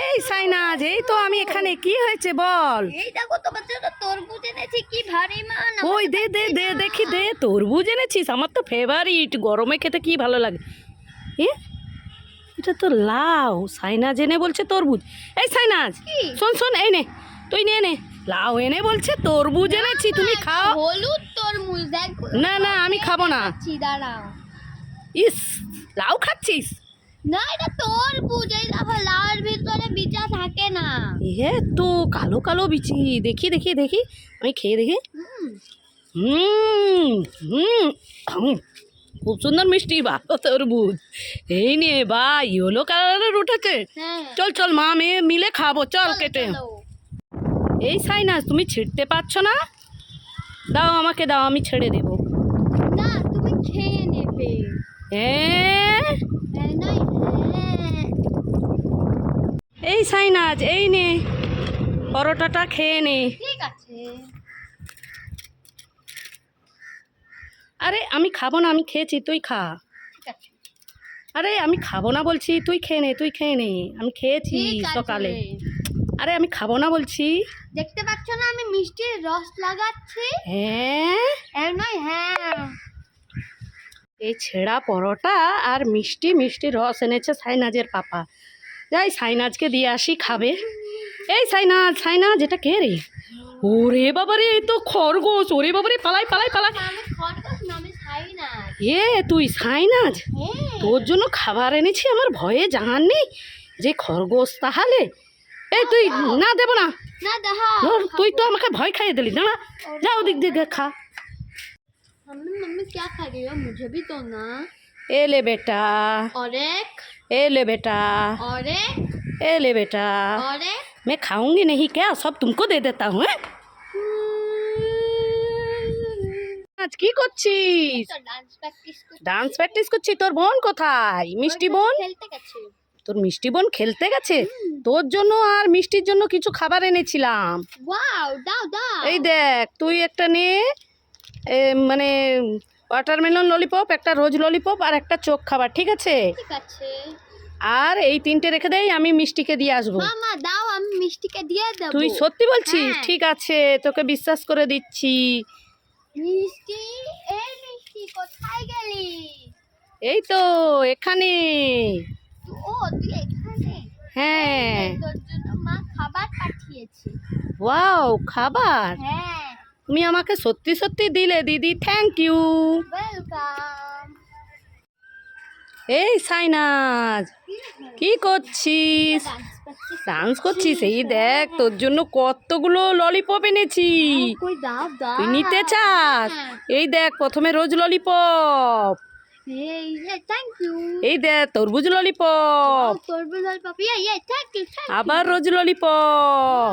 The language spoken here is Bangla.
এই সাইনাজ এই তো আমি এখানে। কি হয়েছে বল? এই দেখো তোমার জন্য তরমুজ এনেছি কি ভারী মান। ওই দে দে দে দেখি দে তরমুজ এনেছিস? আমার তো ফেভারিট গরমে খেতে কি ভালো লাগে। এ? এটা তো লাউ। সাইনাজ এনে বলছে তরমুজ। এই সাইনাজ শোন শোন এই নে তুই নে নে। লাউ এনে বলছে তরমুজ এনেছি তুমি খাও। হলুদ তরমুজ দেখো। না না আমি খাব না। দাঁড়াও। ইস লাউ খাচ্ছিস? না এটা তরমুজ এই দেখো লাউর ভিতরে বিচা থাকে না। এ তো কালো কালো বিচি দেখি দেখি দেখি আমি খেয়ে দেখি। হুম। হুম খুব সুন্দর মিষ্টি বা তরমুজ এই নে বা ইয়েলো কালারের উঠেছে। হ্যাঁ। চল চল মা মেয়ে মিলে খাব চল কেটে। এই সাইনাস তুমি ছিঁড়তে পারছ না? দাও আমাকে দাও আমি ছেড়ে দেবো। না তুমি খেয়ে নেবে। হ্যাঁ এই সাইনাজ এই নে। পরোটাটা খেয়ে নে। ঠিক আছে। আরে আমি খাব না আমি খেয়েছি তুই খা। ঠিক আছে। আরে আমি খাব না বলছি তুই খেয়ে নে তুই খেয়ে নে। আমি খেয়েছি সকালে। আরে আমি খাব না বলছি। দেখতে পাচ্ছ না আমি মিষ্টির রস লাগাচ্ছি। হ্যাঁ? হ্যাঁ নয় হ্যাঁ। এই ছেঁড়া পরোটা আর মিষ্টি মিষ্টি রস এনেছে সাইনাজের পাপা। যাই সাইনাজকে দিয়ে আসি খাবে। এই সাইনাজ সাইনাজ এটা কে রে? ওরে বাবারে এই তো খরগোশ। ওরে বাবারে পালাই পালাই পালাই। না এ তুই সাইনাজ? হ্যাঁ। তোর জন্য খাবার এনেছি আমার ভয়ে জাহান নেই? যে খরগোশ তাহলে? এই তুই না দেবো না। না তুই তো আমাকে ভয় খাইয়ে দিলি। দাঁড়া যা ওদিক দিয়ে খা। मम्मी मम्मी क्या खा रही हो मुझे भी तो ना ए ले बेटा और एक ए ले बेटा और एक ए ले बेटा और एक मैं खाऊंगी नहीं क्या सब तुमको दे देता हूँ हैं? আজ কি করছিস तो डांस प्रैक्टिस को ডান্স প্র্যাকটিস করছি তোর বোন কোথায় মিষ্টি বোন खेलते कैसे তোর মিষ্টি বোন খেলতে গেছে তোর জন্য আর মিষ্টির জন্য কিছু খাবার এনেছিলাম वाओ दाओ दाओ এই দেখ তুই একটা নে এ, মানে ওয়াটারমেলন ললিপপ একটা রোজ ললিপপ আর একটা চোখ খাবার ঠিক আছে? আর এই তিনটে রেখে দেই আমি মিষ্টিকে দিয়ে আসব। মামা দাও আমি মিষ্টিকে দিয়ে দেব। তুই সত্যি বলছিস? হ্যাঁ। ঠিক আছে তোকে বিশ্বাস করে দিচ্ছি। মিষ্টি? এই মিষ্টি কোথায় গেলি? এই তো এখানে। ও তুই এখানে? হ্যাঁ। তোর জন্য মা খাবার পাঠিয়েছে। ওয়াও খাবার? হ্যাঁ। তুমি আমাকে সত্যি সত্যি দিলে দিদি থ্যাংক ইউ এই সাইনাজ কি করছিস? ডান্স করছিস? এই দেখ তোর জন্য কতগুলো ললিপপ এনেছি। তুই নিতে চাস। এই দেখ প্রথমে রোজ ললিপপ এই দেখ তরমুজ ললিপপ আবার রোজ ললিপপ